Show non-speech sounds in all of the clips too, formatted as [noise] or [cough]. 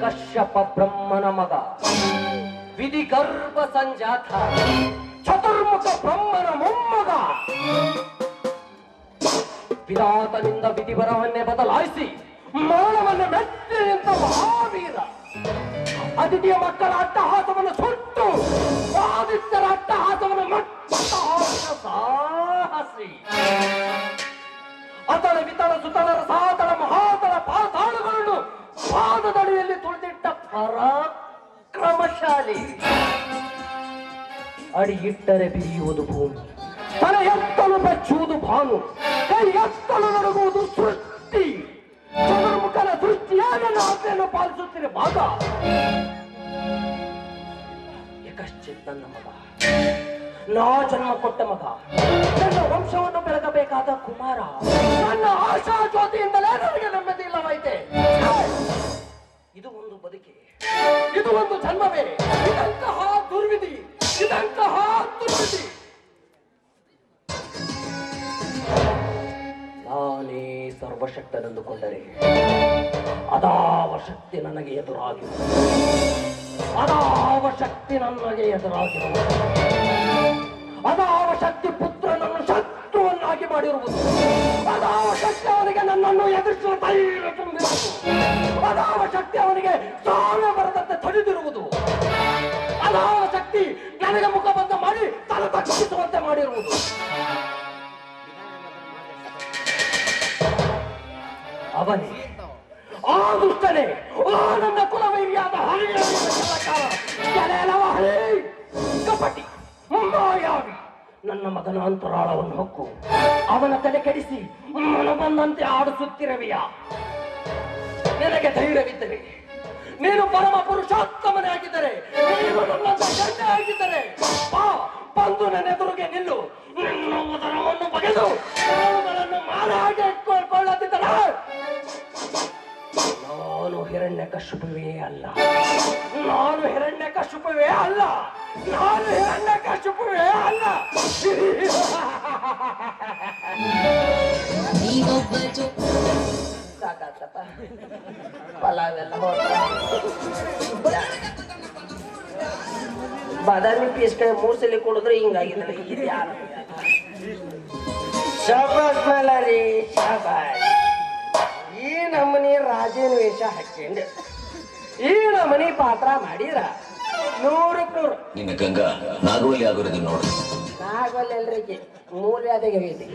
ಕಶ್ಯಪ ಬ್ರಹ್ಮನ ಮಗ. ವಿಧಿ ಗರ್ಭ ಸಂಜಾತ. ಚತುರ್ಮುಖ ಬ್ರಹ್ಮನ ಮೊಮ್ಮಗ. ವಿಧಾತನಿಂದ ವಿಧಿವರವನ್ನೇ ಬದಲಾಯಿಸಿ ಮಾನವನ್ನ ಮೆಚ್ಚಿ ನಿಂತ ಮಹಾವೀರ. ಅತಿಥಿಯ ಮಕ್ಕಳ ಅಟ್ಟಹಾಸವನ್ನು ಸುಟ್ಟು ಆದಿತ್ಯರ ಅಟ್ಟಹಾಸವನ್ನು ಮಟ್ಟ ಸಾಹಸಿ. ಅತಳ ವಿತಳ ಸುತಳರ ಸಾತಳ ಪಾತಾಳಗಳನ್ನು ಪಾದದಡಿಯಲ್ಲಿ ತುಳಿದಿಟ್ಟ ಪರಾಕ್ರಮಶಾಲಿ ಅಡಿ ಇಟ್ಟರೆ ಬಿರಿಯುವುದು ಭೂಮಿ. ತಲೆ ಎತ್ತಲು ಬಚ್ಚುವುದು ಭಾನು. ಕೈ ಎತ್ತಲು ನಡುಗುವುದು ಸೃಷ್ಟಿ. ಚತುರ್ಮುಖನ ಸೃಷ್ಟಿಯಾಗನ ಆಜ್ಞೆಯನ್ನು ಪಾಲಿಸುತ್ತಿರುವ ಭಾಗ. ಏಕಶ್ಚಿತ್ ನನ್ನ ಮಗ. ನಾ ಜನ್ಮ ಕೊಟ್ಟ ಮಗ. ನನ್ನ ವಂಶವನ್ನು ಬೆಳಗಬೇಕಾದ ಕುಮಾರ. ನನ್ನ ಆಶಾ ಜ್ಯೋತಿಯಿಂದಲೇ ನನಗೆ ನೆಮ್ಮದಿ ಇಲ್ಲವಾಯ್ತೆ. ಇದು ಒಂದು ಬದುಕಿ. ಇದು ಒಂದು ಜನ್ಮವೇ. ಇದಂತಹ ದುರ್ವಿಧಿ. ಇದಂತಹ ದುರ್ವಿಧಿ. ನಾನೇ ಸರ್ವಶಕ್ತನೆಂದುಕೊಂಡರೆ. ಅದಾವ ಶಕ್ತಿ ನನಗೆ ಎದುರಾಗಿರುವುದು ಅದಾವ ಶಕ್ತಿ ನನಗೆ ಎದುರಾಗಿರುವ. ಅದಾವ ಶಕ್ತಿ ಪುತ್ರನನ್ನು ಶತ್ರುವನ್ನಾಗಿ ಮಾಡಿರುವುದು. ಶಕ್ತಿ ಅವನಿಗೆ ನನ್ನನ್ನು ಎದುರಿಸುವ ಧೈರ್ಯ ಅದಾವ ಶಕ್ತಿ ಅವನಿಗೆ ಸಾಲ ಬರದಂತೆ ತಡೆದಿರುವುದು ಅದಾವ ಶಕ್ತಿ ನನಗೆ ಮುಖಬಂಧ ಮಾಡಿ ತಲೆ ತಗ್ಗಿಸುವಂತೆ ಮಾಡಿರುವುದು. ಅವನೇ, ಆ ದುಷ್ಟನೆ, ಆ ನನ್ನ ಕುಲವೈರಿಯಾದ ಹರಿಯ ಕಪಟಿ ಮಾಯಾವಿ ನನ್ನ ಮಗನ ಅಂತರಾಳವನ್ನು ಹೊಕ್ಕು. ಅವನ ತಲೆ ಕೆಡಿಸಿ ಮನ ಬಂದಂತೆ ಆಡಿಸುತ್ತಿರವೆಯಾ. ನಿನಗೆ ಧೈರ್ಯವಿದ್ದರೆ, ನೀನು ಪರಮ ಪುರುಷೋತ್ತಮನೇ ಆಗಿದ್ದರೆ ನೀನು ಬಂದು ನನ್ನ ಎದುರಿಗೆ ನಿಲ್ಲು. ನಿನ್ನ ಉದರವನ್ನು ಬಗೆದು ಮಾರಾಗೆ ಕೊಳ್ಳದಿದ್ದರೆ ನಾನು ಹಿರಣ್ಯ ಕಶುಪುವೇ ಅಲ್ಲ. ನಾನು ಹಿರಣ್ಯ ಕಶುಪುವೇ ಅಲ್ಲ. ನಾನು ಹಿರಣ್ಯ ಕಶುಪುವೇ ಅಲ್ಲ ಸಾಕಾತಪ್ಪ. ಪಲಾವೆಲ್ಲ ಬಾದಾಮಿ ಪೀಸ್ ಮೂರು ಮೂರ್ ಸಲ ಕೊಡಿದ್ರೆ ಇದು ಯಾರು? ಶಾಬಾಸ್ ಮಲಾರಿ ಶಾಬಾಸ್. ಈ ನಮನಿ ರಾಜನ ವೇಷ ಹಾಕ್ಯಂಡು. ಈ ನಮ್ಮನಿ ಪಾತ್ರ ಮಾಡಿದ್ರ ನೂರಕ್ಕೆ ನೂರು. ನಿನ್ನ ಗಂಗಾ ನಾಗವಲ್ಲಿ ಆಗಿರೋದು ನೋಡು. ನಾಗವಲ್ಲಿ ಎಲ್ರಿಗೆ ಮೂರು ಯಾದಿಗೆ ಐತಿ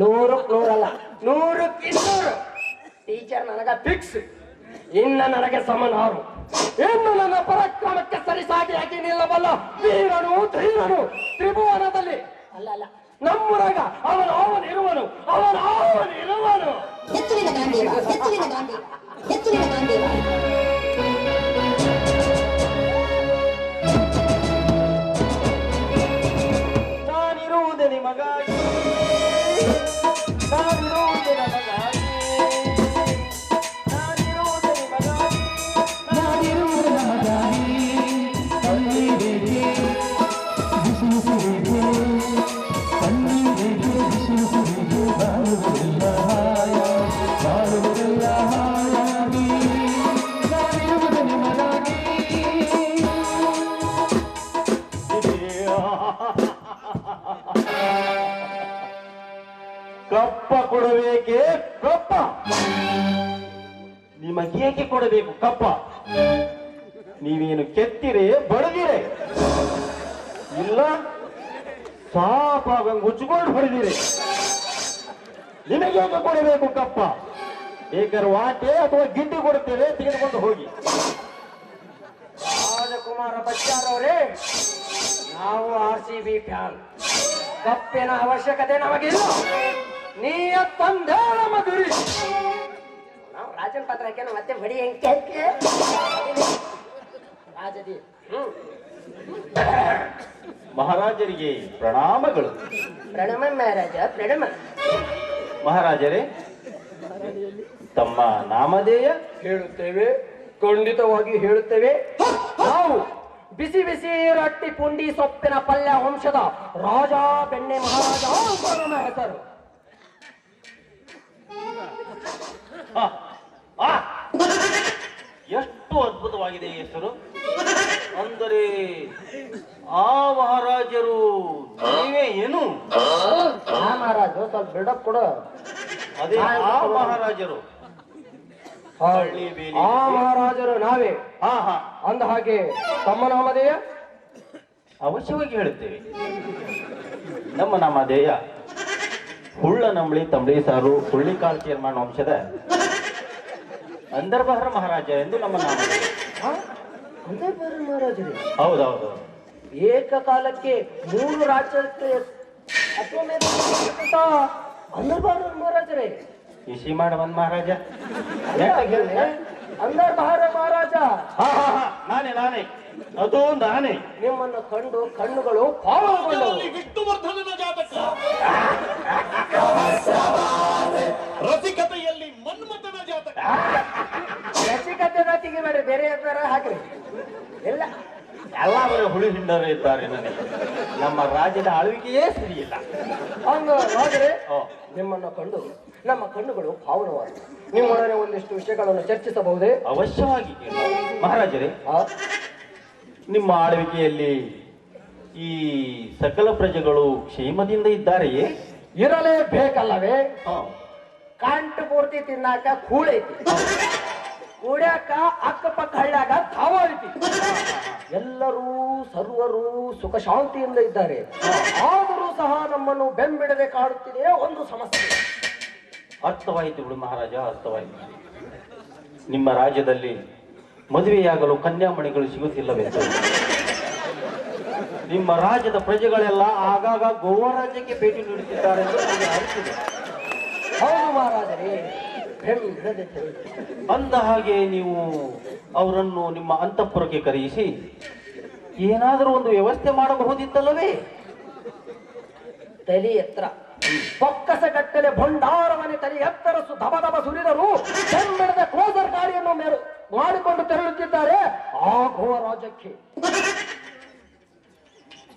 ನೂರಕ್ಕೆ ನೂರಲ್ಲ ನೂರಕ್ಕೆ ಇನ್ನೂರು. ಟೀಚರ್ ನನಗ ಫಿಕ್ಸ್ ಇನ್ನ ನನಗೆ ಸಮನಾರು ಇನ್ನು ನನ್ನ ಪರಾಕ್ರಮಕ್ಕೆ ಹಾಕಿ ನಿಲ್ಲಬಲ್ಲ ವೀರನು ಧೀರನು ತ್ರಿಭುವನದಲ್ಲಿ. ಅಲ್ಲ ಅಲ್ಲ. ನಮ್ಮೂರಾಗ ಅವನು ಅವನು ಇರುವನು ಅವನು ಅವನು ಇರುವನು. ಎತ್ತುವಿನ ಎತ್ತುವಿನ ಎತ್ತುವಿನ ನಾನಿರುವುದೇ ನಿಮಗಾಗಿ. ಕೊಡಬೇಕೆ ಕಪ್ಪ? ನಿಮಗೇಕೆ ಕೊಡಬೇಕು ಕಪ್ಪ? ನೀವೇನು ಕೆತ್ತಿರೆ, ಬಡದಿರೆ? ಇಲ್ಲ, ಸಾಪ ಮುಚ್ಚಿಕೊಂಡು ಹೊಡೆದಿರಿ. ನಿಮಗೇಕೆ ಕೊಡಬೇಕು ಕಪ್ಪ? ಬೇಕಾದ್ರೆ ವಾಟೆ ಅಥವಾ ಗಿಡ್ಡಿ ಕೊಡುತ್ತೇವೆ ತೆಗೆದುಕೊಂಡು ಹೋಗಿ. ರಾಜಕುಮಾರ ಬಚ್ಚಾರವರೇ ನಾವು ಆರ್ ಸಿ ಬಿ ಫ್ಯಾನ್. ಕಪ್ಪಿನ ಅವಶ್ಯಕತೆ ನಮಗಿಲ್ಲ. ನೀಯ ತಂದೆ ನಮ್ಮ ನಾವು ರಾಜನ್ ಪಾತ್ರ ಹಾಕ್ಯಾನ ಮತ್ತೆ ಬಡಿ ಹೆಂಗ್ ರಾಜದಿ. ಹ್ಮ್. ಮಹಾರಾಜರಿಗೆ ಪ್ರಣಾಮಗಳು. ಪ್ರಣಮ ಮಹಾರಾಜ ಪ್ರಣಮ. ಮಹಾರಾಜರೇ ತಮ್ಮ ನಾಮಧೇಯ ಹೇಳುತ್ತೇವೆ ಖಂಡಿತವಾಗಿ ಹೇಳುತ್ತೇವೆ. ನಾವು ಬಿಸಿ ಬಿಸಿ ರೊಟ್ಟಿ ಪುಂಡಿ ಸೊಪ್ಪಿನ ಪಲ್ಯ ವಂಶದ ರಾಜ ಬೆಣ್ಣೆ ಮಹಾರಾಜ ಹೆಸರು. ಎಷ್ಟು ಅದ್ಭುತವಾಗಿದೆ ಈ ಹೆಸರು. ಅಂದರೆ ಆ ಮಹಾರಾಜರು ನೀವೇ ಏನು? ಆ ಮಹಾರಾಜು ಸ್ವಲ್ಪ ಬಿಲ್ಡಪ್ ಕೊಡು. ಅದೇ ಆ ಮಹಾರಾಜರು. ಹಳ್ಳಿ ಬೇಲಿ. ಆ ಮಹಾರಾಜರು ನಾವೇ. ಹಾ ಹಾ. ಅಂದ ಹಾಗೆ ತಮ್ಮ ನಾಮಧೇಯ ಅವಶ್ಯವಾಗಿ ಹೇಳುತ್ತೇವೆ. ನಮ್ಮ ನಾಮಧೇಯ ಹುಳ್ಳ ನಂಬಳಿ ತಂಬಳಿ ಸಾರು ಹುಳ್ಳಿಕಾಳು ಚೇರ್ಮನ್ ವಂಶದ. ಅಂದರ್ಬಹರ ಮಹಾರಾಜ ಎಂದು ನಮ್ಮ ನಾಮ. ಮಹಾರಾಜರು? ಹೌದೌದು. ಏಕಕಾಲಕ್ಕೆ ಮೂರು ರಾಜ್ಯಕ್ಕೆ ಅಂದರ್ಬಾರ ಮಹಾರಾಜರೇ? ಇಸಿ ಮಾಡ ಬಂದ್ ಮಹಾರಾಜ. ಅಂದರ್ಬಹರ ಮಹಾರಾಜ? ಹಾ ಹಾ ಹಾ. ನಾನೇ ನಾನೇ. ಅದು ನಾನೇ. ನಿಮ್ಮನ್ನು ಕಂಡು ಕಣ್ಣುಗಳು ಪಾವನಗೊಂಡವು ವಿಷ್ಣುವರ್ಧನನ ಜಾತಕ. ರಸಿಕತೆಯಲ್ಲಿ ಮನ್ಮಥನ ಜಾತಕ. ರಸಿಕತೆ ತೆಗಿಬೇಡ ಬೇರೆ ಹಾಗೆ ಹಾಕ್ರಿ. ಎಲ್ಲ ಎಲ್ಲ ಬರೀ ಹುಳಿ ಹಿಂಡರು ಇದ್ದಾರೆ ನನಗೆ. ನಮ್ಮ ರಾಜ್ಯದ ಆಳ್ವಿಕೆಯೇ ಸರಿಯಿಲ್ಲ. ಹಂಗ ಓ, ನಿಮ್ಮನ್ನು ಕಂಡು ನಮ್ಮ ಕಣ್ಣುಗಳು ಪಾವನವಾದ ನಿಮ್ಮೊಡನೆ ಒಂದಿಷ್ಟು ವಿಷಯಗಳನ್ನು ಚರ್ಚಿಸಬಹುದೇ? ಅವಶ್ಯವಾಗಿ. ಮಹಾರಾಜರೇ? ನಿಮ್ಮ ಆಳ್ವಿಕೆಯಲ್ಲಿ ಈ ಸಕಲ ಪ್ರಜೆಗಳು ಕ್ಷೇಮದಿಂದ ಇದ್ದಾರೆಯೇ? ಇರಲೇಬೇಕಲ್ಲವೇ. ಕಂಟು ಪೂರ್ತಿ ತಿನ್ನಾಕ ಕೂಳೈತಿ ಕೂಡ್ಯಾಕ ಅಕ್ಕಪಕ್ಕ ಹಳ್ಳ್ಯಾಗ ಐತಿ. ಎಲ್ಲರೂ ಸರ್ವರು ಸುಖ ಶಾಂತಿಯಿಂದ ಇದ್ದಾರೆ. ಆದರೂ ಸಹ ನಮ್ಮನ್ನು ಬೆಂಬಿಡದೆ ಕಾಡುತ್ತಿದೆ ಒಂದು ಸಮಸ್ಯೆ. ಅರ್ಥವಾಯಿತು ಬಿಡು ಮಹಾರಾಜ ಅರ್ಥವಾಯಿತು. ನಿಮ್ಮ ರಾಜ್ಯದಲ್ಲಿ ಮದುವೆಯಾಗಲು ಕನ್ಯಾಮಣಿಗಳು ಸಿಗುತ್ತಿಲ್ಲವೆಂದು ನಿಮ್ಮ ರಾಜ್ಯದ ಪ್ರಜೆಗಳೆಲ್ಲ ಆಗಾಗ ಗೋವಾ ರಾಜ್ಯಕ್ಕೆ ಭೇಟಿ ನೀಡುತ್ತಿದ್ದಾರೆ ಹೌದು ಮಹಾರಾಜರೇ ಅಂದ ಹಾಗೆ ನೀವು ಅವರನ್ನು ನಿಮ್ಮ ಅಂತಃಪುರಕ್ಕೆ ಕರೆಯಿಸಿ, ಏನಾದರೂ ಒಂದು ವ್ಯವಸ್ಥೆ ಮಾಡಬಹುದಿತ್ತಲ್ಲವೇ? ತಲೆ ಎತ್ತರ. ಬೊಕ್ಕಸ ಗಟ್ಟಲೆ ಭಂಡಾರವನೆ ತಲೆ ಎತ್ತರ ಧಬ ಧಬ ಸುರಿದರು ಬೆಂಬಿಡದ ಕ್ಲೋಸರ್ ಗಾಡಿಯನ್ನು ಮೇರು ಮಾಡಿಕೊಂಡು ತೆರಳುತ್ತಿದ್ದಾರೆ ಆ ಘೋ ರಾಜಕ್ಕೆ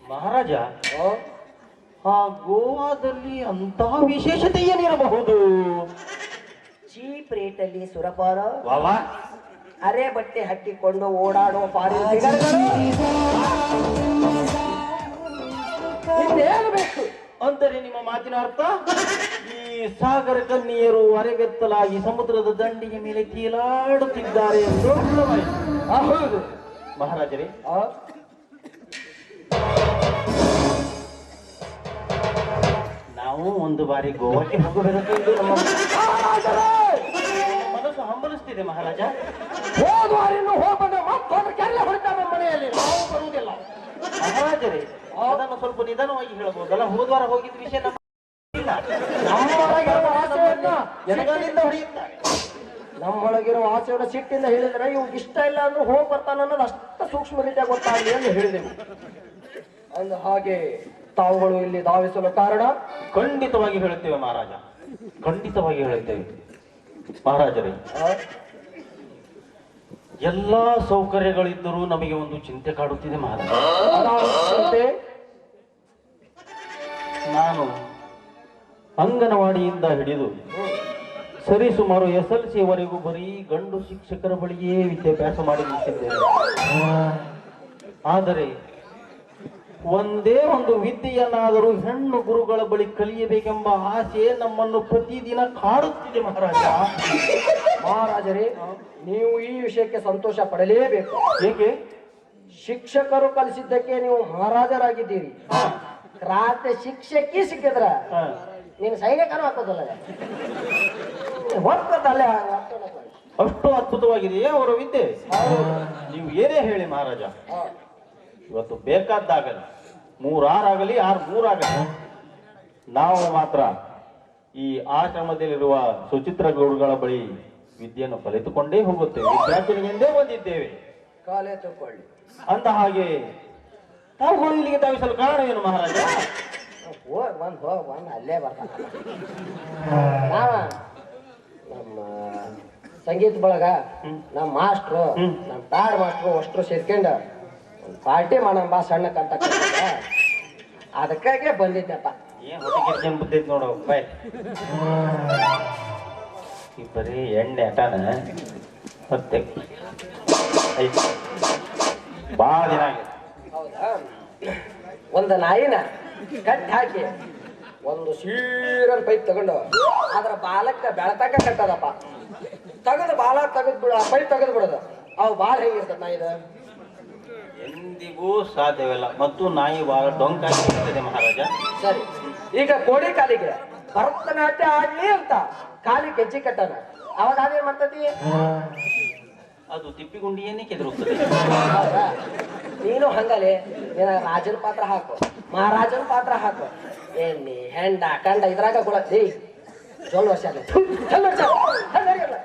ಮಹಾರಾಜ ಆ? ಗೋವಾದಲ್ಲಿ ಅಂತಹ ವಿಶೇಷತೆ ಏನಿರಬಹುದು? ಚೀಪ್ ರೇಟಲ್ಲಿ ಸುರಪಾರ. ಅರೆ ಬಟ್ಟೆ ಹಾಕಿಕೊಂಡು ಓಡಾಡುವ ಪಾರಿ ಹೇಳಬೇಕು ಬೇಕು? ಅಂದರೆ ನಿಮ್ಮ ಮಾತಿನ ಅರ್ಥ? ಈ ಸಾಗರ ಕನ್ನಿಯರು ಅರೆಬೆತ್ತಲಾಗಿ ಸಮುದ್ರದ ದಂಡಿಗೆ ಮೇಲೆ ಕೀಲಾಡುತ್ತಿದ್ದಾರೆ ಎಂದು. ಹೌದು. ಮಹಾರಾಜರೇ? ನಾವು ಒಂದು ಬಾರಿ ಗೋವಾಕ್ಕೆ ಹೋಗಬೇಕೆಂದು ನಮ್ಮ! ಮನಸ್ಸು ಹಂಬಲಿಸ್ತಿದೆ ಮಹಾರಾಜ. ಹೋದ ಕೆಲ್ಲ ಹೊಡಿತಾರೆ ಮನೆಯಲ್ಲಿ. ನಾವು ಬರುವುದಿಲ್ಲ. ಮಹಾರಾಜರೇ ಅದನ್ನು ಸ್ವಲ್ಪ ನಿಧಾನವಾಗಿ ಹೇಳಬಹುದಲ್ಲ ಹೋದ್ವಾರ ಹೋಗಿದ್ದ ವಿಷಯ ನಮ್ಮ. ನಮ್ಮೊಳಗಿರುವ ಆಸೆಯನ್ನ ಎಡಗಾಲಿಂದ ಹೊಡೆಯುತ್ತಾರೆ. ನಮ್ಮೊಳಗಿರುವ ಆಸೆಯನ್ನು ಸಿಟ್ಟಿಂದ ಹೇಳಿದ್ರೆ ಇವು ಇಷ್ಟ ಇಲ್ಲ ಅಂದ್ರೆ ಹೋಗಿ ಬರ್ತಾನ ಅನ್ನೋದು ಅಷ್ಟ ಸೂಕ್ಷ್ಮ ರೀತಿಯಾಗಿ ಗೊತ್ತಾಗಲಿ ಎಂದು ಹೇಳಿದೆವು. ಅಂದ ಹಾಗೆ ತಾವುಗಳು ಇಲ್ಲಿ ಧಾವಿಸಲು ಕಾರಣ? ಖಂಡಿತವಾಗಿ ಹೇಳುತ್ತೇವೆ ಮಹಾರಾಜ. ಖಂಡಿತವಾಗಿ ಹೇಳುತ್ತೇವೆ. ಮಹಾರಾಜರೇ? ಎಲ್ಲಾ ಸೌಕರ್ಯಗಳಿದ್ದರೂ ನಮಗೆ ಒಂದು ಚಿಂತೆ ಕಾಡುತ್ತಿದೆ ಮಹಾರಾಜ. ನಾನು ಅಂಗನವಾಡಿಯಿಂದ ಹಿಡಿದು ಸರಿ ಸುಮಾರು ಎಸ್ ಎಲ್ ಸಿವರೆಗೂ ಬರೀ ಗಂಡು ಶಿಕ್ಷಕರ ಬಳಿಯೇ ವಿದ್ಯಾಭ್ಯಾಸ ಮಾಡಿ ನಿಂತಿದ್ದೇನೆ. ಆದರೆ ಒಂದೇ ಒಂದು ವಿದ್ಯೆಯನ್ನಾದರೂ ಹೆಣ್ಣು ಗುರುಗಳ ಬಳಿ ಕಲಿಯಬೇಕೆಂಬ ಆಸೆ ನಮ್ಮನ್ನು ಪ್ರತಿದಿನ ಕಾಡುತ್ತಿದೆ ಮಹಾರಾಜ. ಮಹಾರಾಜರೇ ನೀವು ಈ ವಿಷಯಕ್ಕೆ ಸಂತೋಷ ಪಡಲೇಬೇಕು. ಏಕೆ? ಶಿಕ್ಷಕರು ಕಲಿಸಿದ್ದಕ್ಕೆ ನೀವು ಮಹಾರಾಜರಾಗಿದ್ದೀರಿ. ರಾತ್ರಿ ಶಿಕ್ಷಕಿ ಸಿಕ್ಕಿದ್ರ. ನೀನು ಸೈನಿಕನೂ ಹಾಕೋದಲ್ಲ ಹೊರ್ತದಲ್ಲೇ ಅಷ್ಟು ಅದ್ಭುತವಾಗಿದೆಯೇ ಅವರ ವಿದ್ಯೆ? ನೀವು ಏನೇ ಹೇಳಿ ಮಹಾರಾಜ. ಇವತ್ತು ಬೇಕಾದ್ದಾಗಲಿ ಮೂರಾರಾಗಲಿ ಆರು ಮೂರಾಗಲಿ ನಾವು ಮಾತ್ರ ಈ ಆಶ್ರಮದಲ್ಲಿರುವ ಸುಚಿತ್ರ ಗೌಡಗಳ ಬಳಿ ವಿದ್ಯೆಯನ್ನು ಕಲಿತುಕೊಂಡೇ ಹೋಗುತ್ತೇವೆ. ವಿದ್ಯಾರ್ಥಿನಿಗೆಂದೇ ಬಂದಿದ್ದೇವೆ. ಕಾಲೇ ತಗೊಳ್ಳಿ ಅಂದ ಹಾಗೆ ಹೋಗಿ ಇಲ್ಲಿಗೆ ಧಾವಿಸಲು ಏನು ಮಹಾರಾಜ? ಹೋಗ್ ಬಂದ್ ಹೋಗ್ ಬಂದ್ ಅಲ್ಲೇ ಬರ್ತಾನ. ನಾವ ನಮ್ಮ ಸಂಗೀತ ಬಳಗ ನಮ್ಮ ಮಾಸ್ಟ್ರು ನಮ್ಮ ಪ್ಯಾಡ್ ಮಾಸ್ಟ್ರು ಅಷ್ಟು ಸೇರ್ಕೊಂಡು ಪಾರ್ಟಿ ಮಾಡೋಣ ಬಾ ಸಣ್ಣ ಕಂತ ಅದಕ್ಕಾಗೆ ಬಂದಿದ್ದೆಪ್ಪ. ಏನ್ ನೋಡು ಬಾಯ್ ಈ ಬರೀ ಎಣ್ಣೆ ಅಟಾನ. ಮತ್ತೆ ಬಹಳ ಭಾಳ ದಿನ ಆಗಿದೆ. ಹೌದಾ? ಒಂದು ನಾಯಿನ ಕಟ್ಟಿ ಹಾಕಿ ಒಂದು ಸೀರನ್ ಪೈಪ್ ತಗೊಂಡು ಅದರ ಬಾಲಕ್ಕ ಬೆಳತಕ್ಕ ಕಟ್ಟದಪ್ಪ. ತೆಗೆದು ಬಾಲ ತೆಗೆದು ಬಿಡ ಪೈಪ್ ತೆಗೆದು ಬಿಡೋದು ಅವು ಬಾಳ ಹೇಗಿರ್ತದ ನಾಯಿದು? ಎಂದಿಗೂ ಸಾಧ್ಯವಿಲ್ಲ ಮತ್ತು ನಾಯಿ ಬಹಳ ಡೊಂಕಾಗಿ ಇರ್ತದೆ ಮಹಾರಾಜ ಸರಿ ಈಗ ಕೋಡಿ ಕಾಲಿಗೆ ಭರತನಾಟ್ಯ ಆಡ್ಲಿ ಅಂತ ಕಾಲಿ ಗೆಜ್ಜಿ ಕಟ್ಟನ ಅವಾಗ ಅದೇ ಮಾಡ್ತತಿ ಅದು ತಿಪ್ಪಿಗುಂಡಿಯನ್ನೇ ಕೆದರುತ್ತದೆ ಹೌದಾ? ನೀನು ಹಂಗಲೆ ನೀನ ರಾಜನ ಪಾತ್ರ ಹಾಕು ಮಹಾರಾಜನ ಪಾತ್ರ ಹಾಕು ಎಣ್ಣೆ ಹೆಂಡ ಕಂಡ ಇದ್ರಾಗ ಕೂಡ ಏಯ್ ಜೋಲ್ ವರ್ಷ ಆಗ್ಲಿ. ಥು, ವರ್ಷ ಆಗ್ಲಿ. ಹಂಗ್ ನಡಿಯಲ್ಲ.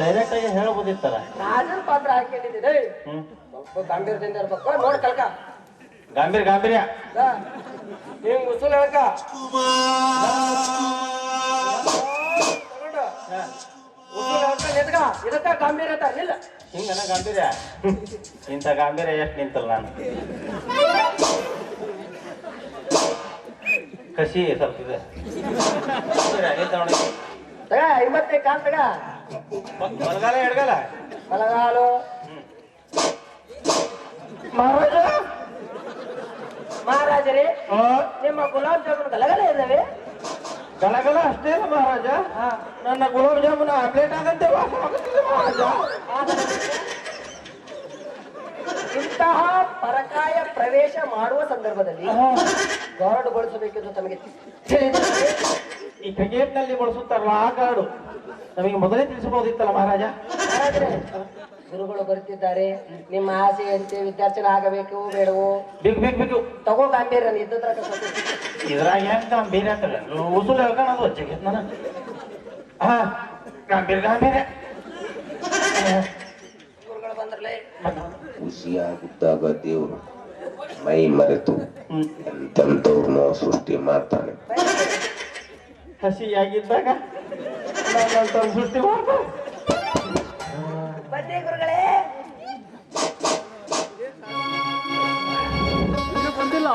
ಡೈರೆಕ್ಟ್ ಆಗಿ ಹೇಳ್ಬೋದಿತ್ತಲ್ಲ? ರಾಜನ ಪಾತ್ರ ಗಂಭೀರದಿಂದ ಇರ್ಬೇಕು. ನೋಡ್ ಕಲ್ಕ ಗಾಂಭೀರ್ ಗಾಂಭೀರ್ಯ ಹಿಂಗ್ ಉಸುಲ್ ಹೇಳ್ಕ. ಉಸುಲ್ ಹೇಳ್ಕ ಇದಕ್ಕ ಗಂಭೀರತ ಇಲ್ಲ. ಹಿಂಗನ ಗಾಂಭೀರ್ಯ ಇಂಥ ಗಾಂಭೀರ್ಯ ಎಷ್ಟು ನಿಂತಲ್ಲ ನಾನು? ಕಸಿ ಸ್ವಲ್ಪ ಇದೆ. ಐವತ್ತೈದು ಕಾಲ್ ತಗ. ಬಲಗಾಲ ಎಡಗಾಲ? ಬಲಗಾಲು. ಮಹಾರಾಜ? ಮಹಾರಾಜರೇ ನಿಮ್ಮ ಗುಲಾಬ್ ಜಾಮೂನ್ ಗಲಗಲ ಇದ್ದಾವೆ? ಗಲಗಲ ಅಷ್ಟೇ ಅಲ್ಲ ಮಹಾರಾಜ. ನನ್ನ ಗುಲಾಬ್ ಜಾಮೂನ್ ಆಮ್ಲೆಟ್ ಆಗಂತೆ ವಾಸವಾಗುತ್ತಿದೆ ಮಹಾರಾಜ. ಇಂತಹ ಪರಕಾಯ ಪ್ರವೇಶ ಮಾಡುವ ಸಂದರ್ಭದಲ್ಲಿ ಗಾರ್ಡ್ ಬಳಸಬೇಕೆಂದು ತಮಗೆ ಈ ಕ್ರಿಕೆಟ್ನಲ್ಲಿ ಬಳಸುತ್ತಾರಲ್ಲ ಆ ಕಾರ್ಡು ನಮಗೆ ಮೊದಲೇ ತಿಳಿಸಬಹುದಿತ್ತಲ್ಲ ಮಹಾರಾಜ? ಗುರುಗಳು ಬರ್ತಿದ್ದಾರೆ ನಿಮ್ಮ ಆಸೆಯಂತೆ ವಿದ್ಯಾರ್ಥಿನ ಆಗಬೇಕು ಬೇಡವು? ಬಿಗ್ ಬಿಗ್ ಬಿಗ್ ತಗೋ ಗಾಂಭೀರ್ಯ ಇದ್ದದ್ರಾಗ ಇದ್ರಾಗ ಏನ್ ಗಾಂಭೀರ್ಯ ಅಂತಲ್ಲ. ಉಸುಲ್ ಹೇಳ್ಕೊಳೋದು ವಚ್ಚಿಗೆ ನಾನು ಹಾ ಗಾಂಭೀರ್ಯ ಗಾಂಭೀರ್ಯ. ಗುರುಗಳು ಬಂದ್ರಲೇ. ಖುಷಿಯಾಗಿದ್ದಾಗ ದೇವರು ಮೈ ಮರೆತು ಎಂತೆಂಥವ್ರನ್ನ ಸೃಷ್ಟಿ ಮಾಡ್ತಾನೆ. ಹಸಿಯಾಗಿದ್ದಾಗ ಗುರುಗಳೇ. ಗುರುಗಳೇ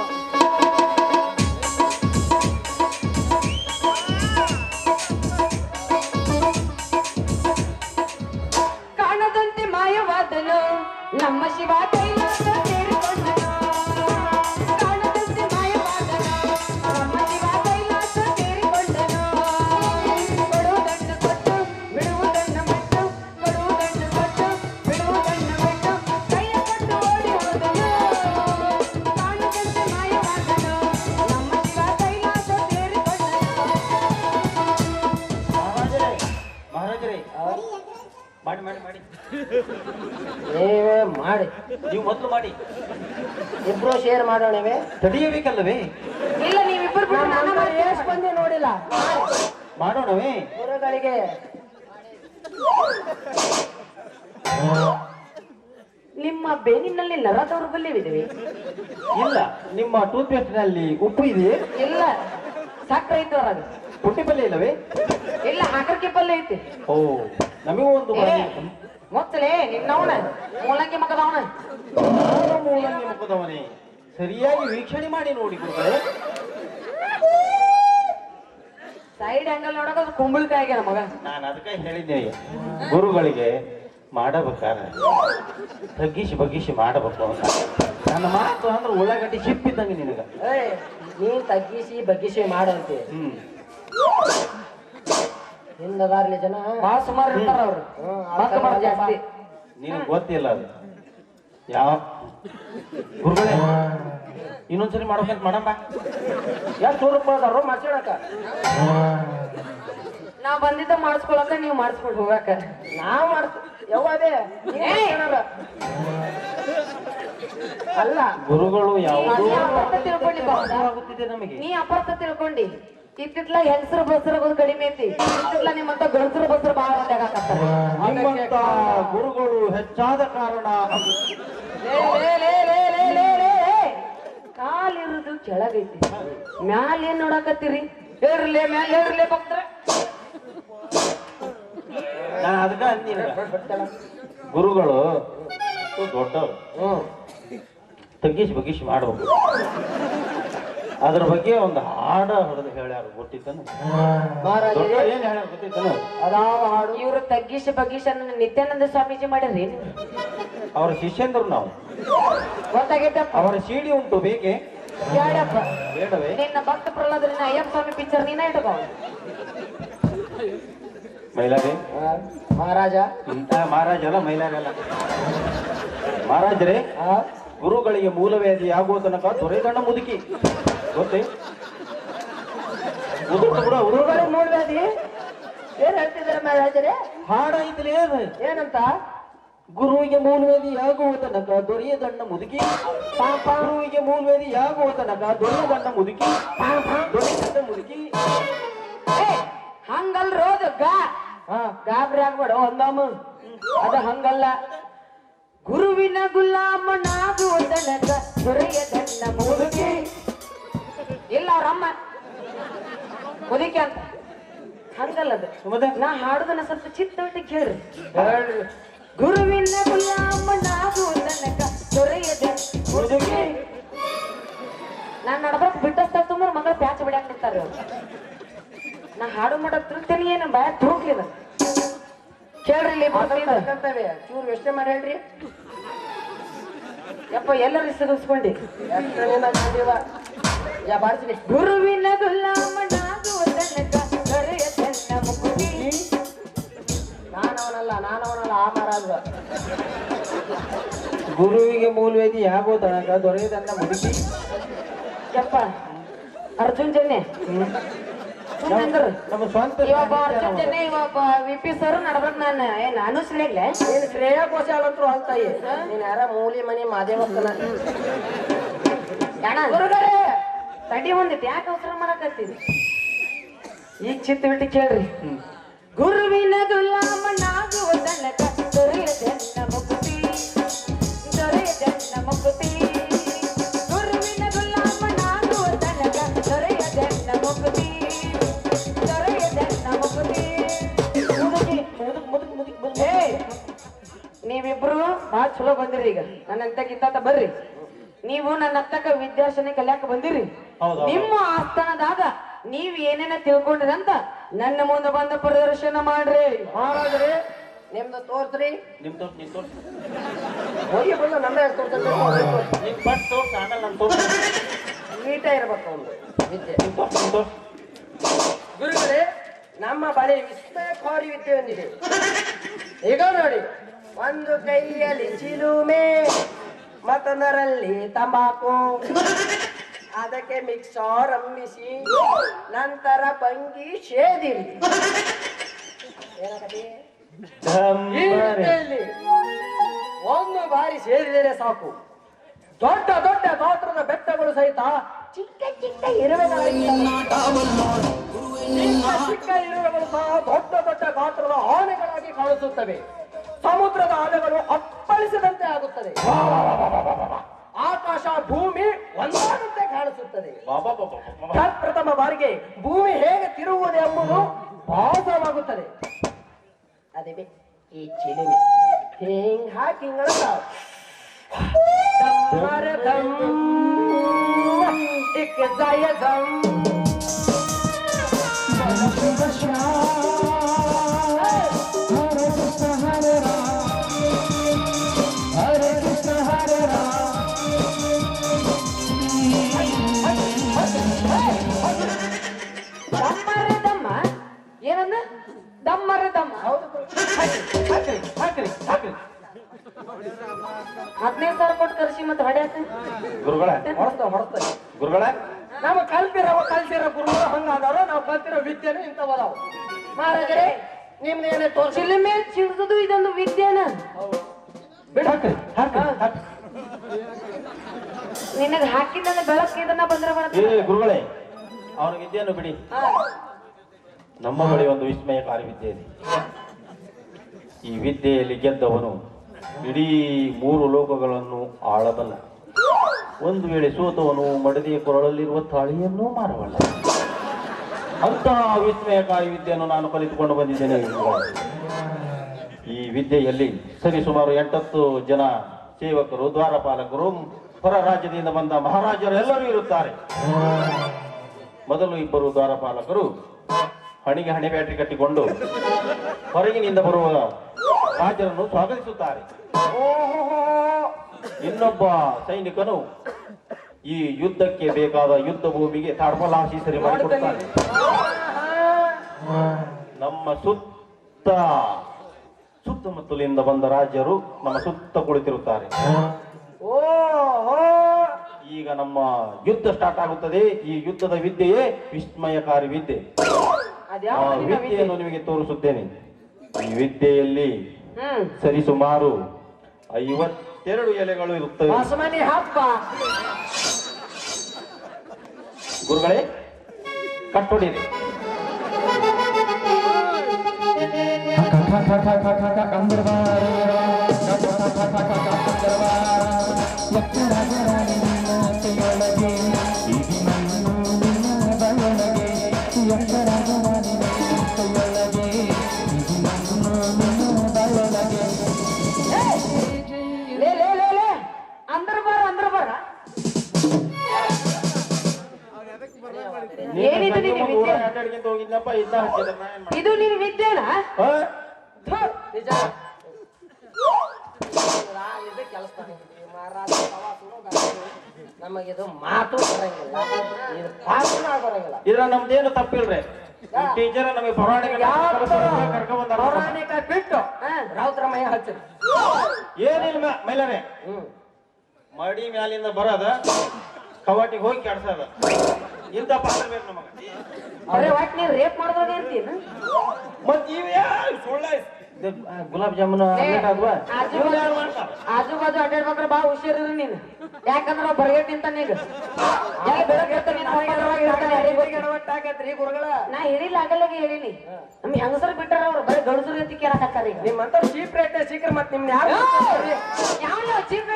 ಕಾಣದಂತೆ ಮಾಯವಾದನು. ನಮ್ಮ ಶಿವ ನೀವು ಮೊದಲು ಮಾಡಿ. ಇಬ್ರು ಶೇರ್ ಮಾಡೋಣವೇ? ತಡೆಯಬೇಕಲ್ಲವೇ? ಇಲ್ಲ ನೀವಿಬ್ಬರು ನಾನು ಎಷ್ಟು ಬಂದೆ ನೋಡಿಲ್ಲ. ಮಾಡೋಣವೇ? ಗುರುಗಳಿಗೆ ನಿಮ್ಮ ಬೇನಿನಲ್ಲಿ ನರ ದೌರ್ಬಲ್ಯವಿದೆ. ಇಲ್ಲ ನಿಮ್ಮ ಟೂತ್ ಪೇಸ್ಟ್ನಲ್ಲಿ ಉಪ್ಪು ಇದೆ. ಇಲ್ಲ ಸಕ್ಕರೆ ಇತ್ತು ಹೊರಗೆ ಪುಟ್ಟಿ ಪಲ್ಯ ಇಲ್ಲವೇ? ಇಲ್ಲ ಹಾಕರ್ಕೆ ಪಲ್ಯ ಐತೆ. ಓ ನಮಗೂ ಒಂದು ಮೊತ್ತಲೇ ನಿನ್ನವನ ಮೂಲಂಗಿ ಮಗದವನ ಮೂಲಂಗಿ ಮಗದವನೇ ಸರಿಯಾಗಿ ವೀಕ್ಷಣೆ ಮಾಡಿ ನೋಡಿ ಗುರುಗಳೇ ಸೈಡ್ ಆಂಗಲ್ ನೋಡಕ ಕುಂಬಳಕಾಯಿಗೆ ಮಗ ನಾನು ಅದಕ್ಕೆ ಹೇಳಿದ್ದೆ ಗುರುಗಳಿಗೆ ಮಾಡಬೇಕಾದ್ರೆ ತಗ್ಗಿಸಿ ಬಗ್ಗಿಸಿ ಮಾಡಬೇಕು ಅಂತ ನನ್ನ ಮಾತು ಅಂದ್ರೆ ಉಳ್ಳಾಗಡ್ಡಿ ಸಿಪ್ಪಿದ್ದಂಗೆ ನಿನಗ ಏ ನೀನ್ ತಗ್ಗಿಸಿ ಬಗ್ಗಿಸಿ ಮಾಡಂತೆ ಹ್ಮ್ ಹಿಂದದಾರ್ಲಿ ಜನ. ಭಾಳ ಸುಮಾರು ಇರ್ತಾರ ಅವ್ರು. ಮಾಡ ಜಾಸ್ತಿ. ನಿನಗೆ ಗೊತ್ತಿಲ್ಲ ಅದು. ಯಾವ? ಗುರುಗಳೇ ಇನ್ನೊಂದ್ಸರಿ ಮಾಡ್ಬೇಕಂತ ಮಾಡಮ್ಮ ಎಷ್ಟು ನೂರು ರೂಪಾಯಿ ಅದಾರು ಮಾಡ್ಸೋಣಕ ನಾವ್ ಬಂದಿದ್ದ ಮಾಡಿಸ್ಕೊಳಕ ನೀವು ಮಾಡಿಸ್ಕೊಂಡು ಹೋಗಾಕ. ನಾ ಮಾಡ್ತ ಯಾವ ಅದೇ? ಅಲ್ಲ. ಗುರುಗಳು ಯಾವುದೋ ತಿಳ್ಕೊಂಡಿ ಅಪಾರ್ಥ ತಿಳ್ಕೊಳ್ಳಿ ಬಾರ್ದಾ? ನಮಗೆ. ನೀ ಅಪಾರ್ಥ ತಿಳ್ಕೊಂಡಿ. ಇತ್ತಿತ್ಲ ಹೆಂಗಸರು ಬಂದು ಕಡಿಮೆ ಐತಿ. ಇತ್ತಿತ್ಲ ನಿಮ್ಮಂತ ಗಂಡಸರು ಬಸ್ರು ಬಹಳ ನಿಮ್ಮಂತ ಗುರುಗಳು ಹೆಚ್ಚಾದ ಕಾರಣ. ಕಾಲಿರುದು ಕೆಳಗೈತಿ. ಮ್ಯಾಲ ಏನ್ ನೋಡಾಕತ್ತೀರಿ? ಹೇಳ್ರಲೆ ಮ್ಯಾಲ ಹೇಳ್ರಲೇ ಭಕ್ತರ. ಗುರುಗಳು ದೊಡ್ಡವರು. ಹ್ಮ್. ತಗ್ಗಿಸಿ ಬಗ್ಗಿಸಿ ಮಾಡ್ಬೇಕು. ಅದ್ರ ಬಗ್ಗೆ ಒಂದು ಹಾಡ ಹೊಡೆದು ಹೇಳ್ಯಾರ ಗೊತ್ತಿತ್ತನು ಇವರು ತಗ್ಗಿಸ ಏನ್ ಹೇಳ್ಯಾರ ಗೊತ್ತಿತ್ತನು? ಹಾಡು. ಇವ್ರು ತಗ್ಗಿಶ ಬಗ್ಗಿಶ ನಿತ್ಯಾನಂದ ಸ್ವಾಮೀಜಿ ಮಾಡಿದ್ರಿ ಅವ್ರ ಶಿಷ್ಯಂದ್ರು ನಾವು. ಗೊತ್ತಾಗೈತಪ್ಪ. ಅವರ ಸಿಡಿ ಉಂಟು ಬೇಕೆ ಬೇಡಪ್ಪ ಬೇಡವೇ? ನಿನ್ನ ಭಕ್ತ ಪ್ರಹ್ಲಾದ್ರಿನ ಅಯ್ಯಪ್ಪ ಸ್ವಾಮಿ ಪಿಕ್ಚರ್ ನೀನ ಇಟ್ಕೋ. ಮೈಲಾರಿ? ಮಹಾರಾಜ ಮಹಾರಾಜ. ಅಲ್ಲ ಮೈಲಾರಿ ಅಲ್ಲ ಮಹಾರಾಜರೇ ಆ, ಗುರುಗಳಿಗೆ ಮೂಲವೇದಿ ಆಗುವ ತನಕ ದೊರೆಗಣ್ಣ ಮುದುಕಿ. ಗೊತ್ತೇ? ಉದುರ್ತು ಬಿಡ ಉದುರು ಗುರುಗಳು ನೋಡ್ಬೇಡಿ ಏನ್ ಹೇಳ್ತಿದ್ದಾರೆ ಮಹಾರಾಜರೇ? ಹಾಡ ಐತಲೇ ಅದು. ಏನಂತ? ಗುರುವಿಗೆ ಮೂಲವೇದಿ ಯಾಗುವ ತನಕ ದೊರೆಯದಣ್ಣ ಮುದುಕಿ. ಪಾಪ ಗುರುವಿಗೆ ಮೂಲವೇದಿ ಯಾಗುವ ತನಕ ದೊರೆಯದಣ್ಣ ಮುದುಕಿ. ದೊರೆಯದಣ್ಣ ಮುದುಕಿ. ಏ ಹಂಗಲ್ರೋದು ಗಾ ಹಾ. ಗಾಬರಿ ಆಗ್ಬೇಡ ಒಂದಾಮ. ಅದ ಹಂಗಲ್ಲ. ಗುರುವಿನ ಗುಲಾಮನಾಗುವ ತನಕ ದೊರೆಯದನ್ನ ಮುದುಕಿ. ಇಲ್ಲ ಅವ್ರಮ್ಮ. ಮುದುಕಿ ಅಂತ. ಹಂಗಲ್ಲ ಅದು. ನಾ ಹಾಡುದನ್ನ ಸ್ವಲ್ಪ ಚಿತ್ತೊಟ್ಟಿ ಕೇಳ್ರಿ. ಹೇಳ್ರಿ ಗುರುವಿನ ಗುಲಾಮನಾಗುವ ತನಕ ದೊರೆಯದೆ ಮುದುಕಿ ನಾನ್ ನಡ್ಬರ್ಕ್ ಬಿಟ್ಟಸ್ತ ತುಂಬ ಮಗಳ ಪ್ಯಾಚ್ ಬಿಡಕ್ ನಿಂತಾರ ನಾ ಹಾಡು ಮಾಡಕ್ ತಿಳ್ತೇನೆ ಏನು ಬಾಯ ತುರುಕ್ಲಿದ ಕೇಳ್ರಿ ಚೂರು ಎಷ್ಟೇ ಮಾಡಿ ಹೇಳ್ರಿ. ಯಪ್ಪ ಎಲ್ಲರೂ ಸಿಗಿಸ್ಕೊಂಡಿ. ಯಾ ಬಾಡ್ತೀನಿ ಗುರುವಿನ ಗುಲಾಮನಾಗುವ ತನಕ ನಾನವನಲ್ಲ ನಾನವನಲ್ಲ ಆ ಮಹಾರಾಜ ಗುರುವಿಗೆ ಮೂಲವೇದಿ ಆಗುವ ತನಕ ದೊರೆಯದಣ್ಣ ಮುಡುಕಿ ಯಪ್ಪ ಅರ್ಜುನ್ ಜನ್ಯ. ನಮ್ಮ ಸ್ವಂತ ಇವಾಗ ಅರ್ಜುನ್ ಜನ್ಯ ಇವಾಗ ವಿ ಪಿ ಸರ್ ನಡ್ಬೇಕು ನಾನು. ಏನ್ ಅನುಸ್ಲೇಗ್ಲೆ ನೀನು ಶ್ರೇಯಾ ಘೋಷಾಲ್ ಅಂತೂ ಅಲ್ತಾಯಿ ನೀನು ಯಾರ ಮೂಲಿ ಮನೆ ಮಾದೇವಸ್ತನ ಅಣ್ಣ ಗುರುಗಳೇ! ತಡಿ ಹೊಂದಿತ್ತು ಯಾಕೆ ಅವಸರ ಮಾಡಕತ್ತೀನಿ ಈಗ ಚಿತ್ತ ಬಿಟ್ಟು ಕೇಳ್ರಿ. ಗುರುವಿನ ಗುಲಾಮನಾಗುವ ತನಕ ದೊರೆಯದನ್ನ ಮುಕ್ತಿ ದೊರೆಯದನ್ನ ಮುಕ್ತಿ. ಗುರುವಿನ ಗುಲಾಮನಾಗುವ ತನಕ ದೊರೆಯದನ್ನ ಮುಕ್ತಿ ಮುಕ್ತಿ. ಮುದುಕಿ ಮುದುಕ್ ಮುದುಕ್ ಮುದುಕ್ ಮುದುಕ್. ಏ ನೀವಿಬ್ರು ಭಾಳ ಚಲೋ ಬಂದಿರಿ ಈಗ. ನನ್ನ ಅಂತಕ್ಕಿಂತ ಬರ್ರಿ. ನೀವು ನನ್ನ ಅತ್ತಕ ವಿದ್ಯಾರ್ಶನೆ ಕಲ್ಯಾಕ ಬಂದಿರಿ. ನಿಮ್ಮ ಆಸ್ಥಾನದಾಗ ನೀವ್ ಏನೇನ ತಿಳ್ಕೊಂಡ್ರಿ ಅಂತ ನನ್ನ ಮುಂದೆ ಬಂದ ಪ್ರದರ್ಶನ ಮಾಡ್ರಿ. ಮಹಾರಾಜರೇ ನಿಮ್ದು ತೋರ್ಸ್ರಿ. ತೋರ್ಸ್ ಹೋಗಿ ಬಂದು ನಮ್ಮ ಹೆಸರು ತೋರ್ಸಕ್ಕೆ ನಿಮ್ ಪಟ್ ತೋರ್ಸ್ ಆಮೇಲೆ ನಮ್ ತೋರ್ಸ್. ನೀಟ ಇರ್ಬೇಕು ವಿದ್ಯೆ. ಗುರುಗಳೇ ನಮ್ಮ ಬಳಿ ವಿಸ್ಮಯಕಾರಿ ವಿದ್ಯೆ ಹೊಂದಿದೆ ಈಗ ನೋಡಿ ಒಂದು ಕೈಯಲ್ಲಿ ಚಿಲುಮೆ. ಮತ್ತೊಂದರಲ್ಲಿ ತಂಬಾಕು. ಅದಕ್ಕೆ ಮಿಕ್ಸರ್ ಅಮ್ಮಿಸಿ ನಂತರ ಬಂಗಿ ಸೇದಿರಿ ಒಂದು ಬಾರಿ ಸೇರಿದರೆ ಸಾಕು. ದೊಡ್ಡ ದೊಡ್ಡ ಗಾತ್ರದ ಬೆಟ್ಟಗಳು ಸಹಿತ ಚಿಕ್ಕ ಚಿಕ್ಕ ಇರುವೆಗಳಾಗಿ ಚಿಕ್ಕ ಚಿಕ್ಕ ಇರುವೆಗಳು ಸಹ ದೊಡ್ಡ ದೊಡ್ಡ ಗಾತ್ರದ ಆನೆಗಳಾಗಿ ಕಾಣಿಸುತ್ತವೆ. ಸಮುದ್ರದ ಅಲೆಗಳು ಅಪ್ಪಳಿಸದಂತೆ ಆಗುತ್ತದೆ. ಆಕಾಶ ಭೂಮಿ ಒಂದಾದಂತೆ ಕಾಣಿಸುತ್ತದೆ. ಪ್ರಪ್ರಥಮ ಬಾರಿಗೆ ಭೂಮಿ ಹೇಗೆ ತಿರುಗುವುದು ಎಂಬುದು ಭಾಸವಾಗುತ್ತದೆ ಅದೇ ಬೇ, ಈ ಚಿಲುಮೆ. ಹಿಂಗ್ ಹಾಕಿ. ಇಕ್ ಜಯ. ಹದಿನೈದು ಸಾವಿರ ಕೊಟ್ಟು ಕರ್ಸಿ ಮತ್ತೆ ಹೊಡ್ಯಾಕ? ಗುರುಗಳ ಹೊಡ್ತಾವ್, ಹೊಡ್ತಾವ್. ಗುರುಗಳ ನಾವು ಕಲ್ತಿರೋ ಕಲ್ತಿರೋ ಗುರುಗಳು ಹಂಗಾದವ್ರು ನಾವು ಕಲ್ತಿರೋ ವಿದ್ಯೆನೂ ಇಂಥವದಾವ ಮಹಾರಾಜರೇ ನಿಮ್ದು ಏನೇ ತೋರಿಸಿ ಮೇಲೆ ಚಿಡ್ದುದು ಇದೊಂದು ವಿದ್ಯೆನ? ಬಿಡ ಹಾಕ್ರಿ ಹಾಕ್ರಿ ಹಾಕ್ರಿ. ನಿನಗೆ ಹಾಕಿದ್ದಂದ್ರೆ ಬೆಳಕು ಇದನ್ನ ಬಂದ್ರೆ ಏ ಗುರುಗಳೇ ಅವನ ವಿದ್ಯೆಯನ್ನು ಬಿಡಿ. ನಮ್ಮ ಬಳಿ ಒಂದು ವಿಸ್ಮಯಕಾರಿ ವಿದ್ಯೆ ಇದೆ. ಈ ವಿದ್ಯೆಯಲ್ಲಿ ಗೆದ್ದವನು ಇಡೀ ಮೂರು ಲೋಕಗಳನ್ನು ಆಳಬಲ್ಲ. ಒಂದು ವೇಳೆ ಸೋತವನು ಮಡದಿಯ ಕೊರಳಲ್ಲಿರುವ ತಾಳಿಯನ್ನೂ ಮಾರಬಲ್ಲ. ಅಂತಹ ವಿಸ್ಮಯಕಾರಿ ವಿದ್ಯೆಯನ್ನು ನಾನು ಕಲಿತುಕೊಂಡು ಬಂದಿದ್ದೇನೆ. ಈ ವಿದ್ಯೆಯಲ್ಲಿ ಸರಿ ಸುಮಾರು ಎಂಟತ್ತು ಜನ ಸೇವಕರು, ದ್ವಾರಪಾಲಕರು ಹೊರ ರಾಜ್ಯದಿಂದ ಬಂದ ಮಹಾರಾಜರು ಎಲ್ಲರೂ ಇರುತ್ತಾರೆ. ಮೊದಲು ಇಬ್ಬರು ದ್ವಾರಪಾಲಕರು ಹಣಿಗೆ ಹಣೆ ಬ್ಯಾಟ್ರಿ ಕಟ್ಟಿಕೊಂಡು ಹೊರಗಿನಿಂದ ಬರುವ ರಾಜರನ್ನು ಸ್ವಾಗತಿಸುತ್ತಾರೆ. ಇನ್ನೊಬ್ಬ ಸೈನಿಕನು ಈ ಯುದ್ಧಕ್ಕೆ ಬೇಕಾದ ಯುದ್ಧ ಭೂಮಿಗೆ ತಾಡ್ಪಲಾಸಿ ಸರಿ ಮಾಡಿಕೊಡುತ್ತಾನೆ ನಮ್ಮ ಸುತ್ತ ಸುತ್ತಮುತ್ತಲಿಂದ ಬಂದ ರಾಜರು ನಮ್ಮ ಸುತ್ತ ಕುಳಿತಿರುತ್ತಾರೆ. ಈಗ ನಮ್ಮ ಯುದ್ಧ ಸ್ಟಾರ್ಟ್ ಆಗುತ್ತದೆ. ಈ ಯುದ್ಧದ ವಿದ್ಯೆಯೇ ವಿಸ್ಮಯಕಾರಿ ವಿದ್ಯೆ? ವಿದ್ಯೆಯನ್ನು ನಿಮಗೆ ತೋರಿಸುತ್ತೇನೆ. ಈ ವಿದ್ಯೆಯಲ್ಲಿ ಹ್ಮ್. ಸರಿಸುಮಾರು ಐವತ್ತೆರಡು ಎಲೆಗಳು ಇರುತ್ತವೆ. ಹೊಸಮನಿ ಹಬ್ಬ. ಗುರುಗಳೇ ಕಟ್ಟೊಡಿರಿ ಕಂದರ್ವಾರ ಬಾರ ಏನಿದು ನಿನ್ನ ವಿದ್ಯೆ? ಅಡ್ಡಾಡ್ಕೊಂತ ಹೋಗಿದ್ನಪ್ಪ ಇದ್ದ ಹಚ್ಚಿದ್ರೆ ನಾ ಏನ್ ಮಾಡ್ಲಿ? ಇದು ನಿನ್ ವಿದ್ಯೆನಾ ಹಾ? ಥು, ನಿಜ. ಇದು ಕೆಲಸ ಮಹಾರಾಜ ಪ್ರವಾಸನೂ ಬರ್ತದೆ. ನಮಗಿದು ಮಾತು ಬರಂಗಿಲ್ಲ. ಇದು ಬರಂಗಿಲ್ಲ. ಇದ್ರ ನಮ್ದೇನು ತಪ್ಪಿಲ್ರಿ? ಟೀಚರ್ ನಮಗೆ ಪೌರಾಣಿಕ ಕರ್ಕೊಂಡ್ ಬಂದಾರ ಪೌರಾಣಿಕ ಬಿಟ್ಟು ಏನಿಲ್ಲ ಮೈಲಾರೆ. ಹ್ಮ್. ಮಡಿ ಮ್ಯಾಲಿಂದ ಬರೋದ ಕವಾಟಿಗೆ ಹೋಗಿ ಕೆಡ್ಸದ. ಬರೀ ಒಟ್ ನೀವ್ ರೇಪ್ ಮಾಡಿದಾಗ ಇರ್ತೀನ ಮತ್ ಇವ್ ಯಾರು? ಸುಳ್ಳ ಗುಲಾಬ್ ಜಾಮೂನ್ ಆಜು ಬಾಜು ಅಡ್ಡಾಡ್ಬೇಕ್ರೆ ಬಾ ಹುಷಾರಿರು ನೀನು. ಯಾಕಂದ್ರ ಬರ್ಗೇಟ್ ನಿಂತಾನ ಈಗ. ನಾ ಹೇಳಿಲ್ಲ ಆಗಲ್ಲ ಹೇಳಿನಿ. ನಮ್ ಹೆಂಗಸರು ಬಿಟ್ಟಾರ ಅವ್ರು ಬರೀ ಗಂಡಸರು ಎತ್ತಿ ಕೇಳಕತ್ತಾರ ಈಗ. ನಿಮ್ಮಂತ ಚೀಪ್ ರೇಟ್ ಸಿಕ್ಕ್ರ ಮತ್ ನಿಮ್ನ ಯಾರು ಯಾವ ಚೀಪ್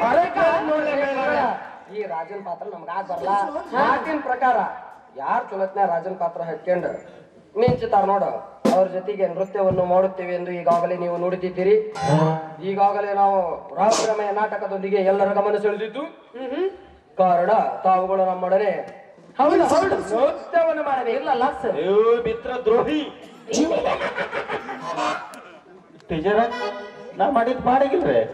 ಈ ರಾಜನ್ ಪಾತ್ರ ನಮ್ಗ ಆಗ್ ಬರಲ್ಲ ಮಾತಿನ ಪ್ರಕಾರ ಯಾರ್ ಚೊಲತ್ನ ರಾಜನ್ ಪಾತ್ರ ಹಾಕೊಂಡು ಮಿಂಚುತ್ತಾರ ನೋಡ ಅವ್ರ ಜೊತೆಗೆ ನೃತ್ಯವನ್ನು ಮಾಡುತ್ತೇವೆ ಎಂದು ಈಗಾಗಲೇ ನೀವು ನೋಡುತ್ತಿದ್ದೀರಿ ಈಗಾಗಲೇ ನಾವು ರಾಮರಮಯ ನಾಟಕದೊಂದಿಗೆ ಎಲ್ಲರ ಗಮನ ಸೆಳೆದಿದ್ದು. ಕಾರಣ ತಾವುಗಳು ನಮ್ಮೊಡನೆ ಹೌದು ಹೌದು. ನೃತ್ಯವನ್ನು ಮಾಡಬೇಕು. ಇಲ್ಲ ಲಕ್ಸ್ ಅಯ್ಯೋ ಮಿತ್ರ ದ್ರೋಹಿ. [laughs] ನಾ ಮಾಡಿದ್ ಮಾಡಿಗಿಲ್ರಿ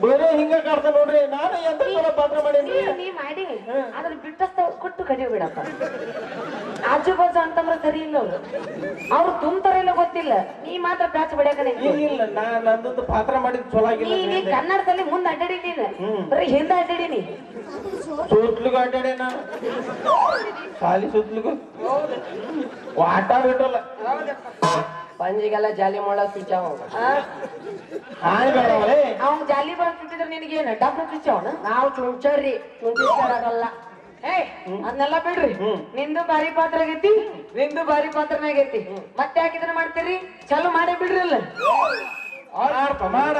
ಬರೇ ಹಿಂಗ ಕಾಡ್ತ ನೋಡ್ರಿ ನಾನು ಎಂತ ಪಾತ್ರ ಮಾಡೀನಿ. ನೀ- ಮಾಡಿ. ಅದನ್ನ ಬಿಟ್ಟಸ್ತ ಕೊಟ್ಟು ಕಡಿಯೋ ಬಿಡಪ್ಪ. ಆಜು ಬಾಜು ಅಂತಂದ್ರೆ ಸರಿ ಇಲ್ಲ ಅವ್ರು. ಅವ್ರು ತುಂಬ್ತಾರ ಇಲ್ಲ ಗೊತ್ತಿಲ್ಲ. ನೀ ಮಾತ್ರ ಪ್ಯಾಚ್ ಬಿಡ್ಯಾಕನೆ ಇಲ್ಲ ನಾ ನಂದೊಂದು ಪಾತ್ರ ಮಾಡಿದ್ ಚಲೋ ಆಗಿಲ್ಲ ನೀ ಕನ್ನಡದಲ್ಲಿ ಮುಂದೆ ಅಡ್ಡಾಡಿ ನೀನು. ಬರೀ ಹಿಂದೆ ಅಡ್ಡಾಡಿ ನೀ ಸುತ್ತಲಿಗೂ ಅಡ್ಡಾಡೆ ನಾನು ಖಾಲಿ ಸುತ್ತಲಿಗೂ ಆಟ ಬಿಟ್ಟಲ್ಲ ಪಂಜಿಗೆಲ್ಲ ಜಾಲಿ ಮೊಳ ಸ್ವಿಚ್ ಅವ್ನ್ ಜಾಲಿ ಬಾಳ್ ನಿನಗೆ ನಿನಗೇನು ಡಬ್ನ ಚುಚ್ಚ ಅವನು? ನಾವು ಚುಂಚರ್ರಿ ಚುಂಚಿಸ್ತಾರಲ್ಲ ಏಯ್ ಅದನ್ನೆಲ್ಲ ಬಿಡ್ರಿ. ನಿಂದು ಬಾರಿ ಪಾತ್ರ ಆಗೈತಿ ನಿಂದು ಬಾರಿ ಪಾತ್ರ ಆಗೈತಿ ಮತ್ತೆ ಹಾಕಿದ್ರ ಮಾಡ್ತೀರಿ? ಚಲೋ ಮಾಡಿ ಬಿಡ್ರಿ ಅಲ್ಲ ಚಂದ್ರ ಮಾಡ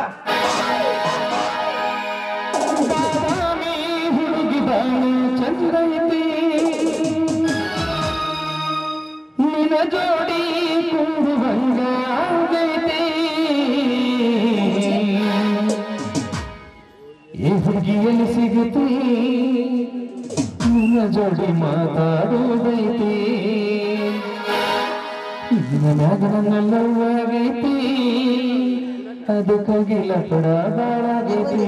ನಿನ ಜೋಡಿ ಈ ಸಿಗುತ್ತೆ ನಿನ್ನ ಜೋಡಿ ಮಾತಾಡೋದೈತಿ ನಿನ್ನಾಗ ನನ್ನ ಕೂಡ ಆಗೈತಿ ಅದಕ್ಕಾಗಿ ಲಪಡ ಬಾಳಾಗೈತಿ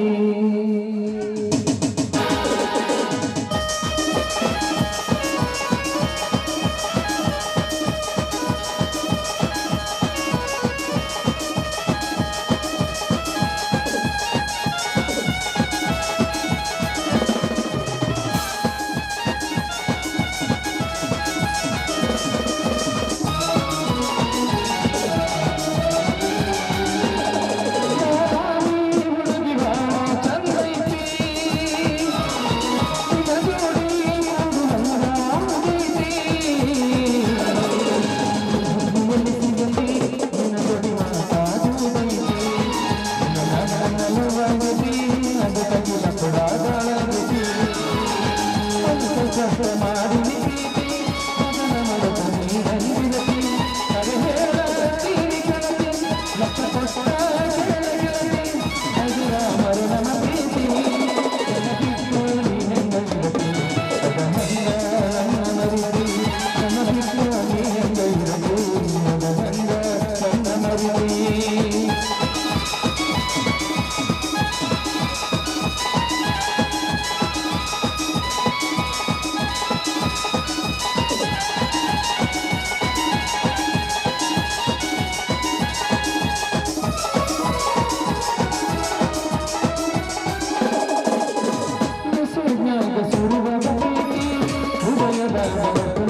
ಕಾಳೆ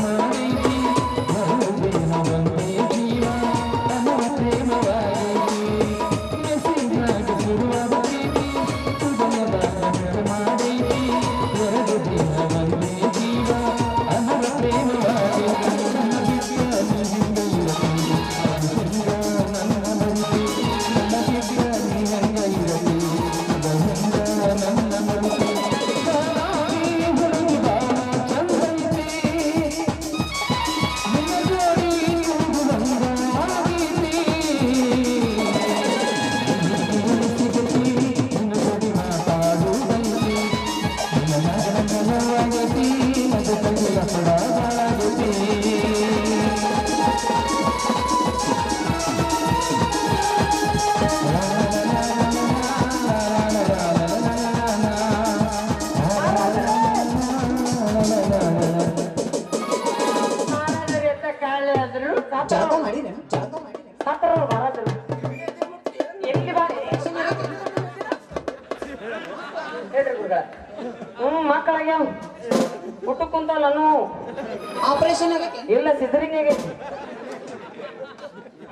ಆಗೈತಿ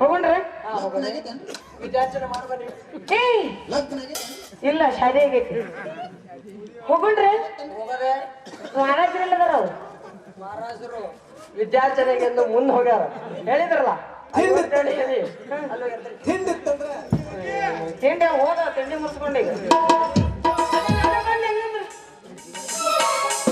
ಹೋಗೊಂಡ್ರೆ ಏಯ್ ಇಲ್ಲ ಶಾದಿ ಆಗೈತಿ ಹೋಗೊಂಡ್ರೆ ಮಹಾರಾಜರಲ್ಲದಾರ ಅವ್ರು ಮಹಾರಾಜರು ವಿದ್ಯಾರ್ಚನೆಗೆ ಎಂದು ಮುಂದೆ ಹೋಗ್ಯಾರ ಹೇಳಿದ್ರಲ್ಲ. ತಿಂಡಿ ಹೋದ ತಿಂಡಿ ಮುಗಿಸ್ಕೊಂಡೀಗ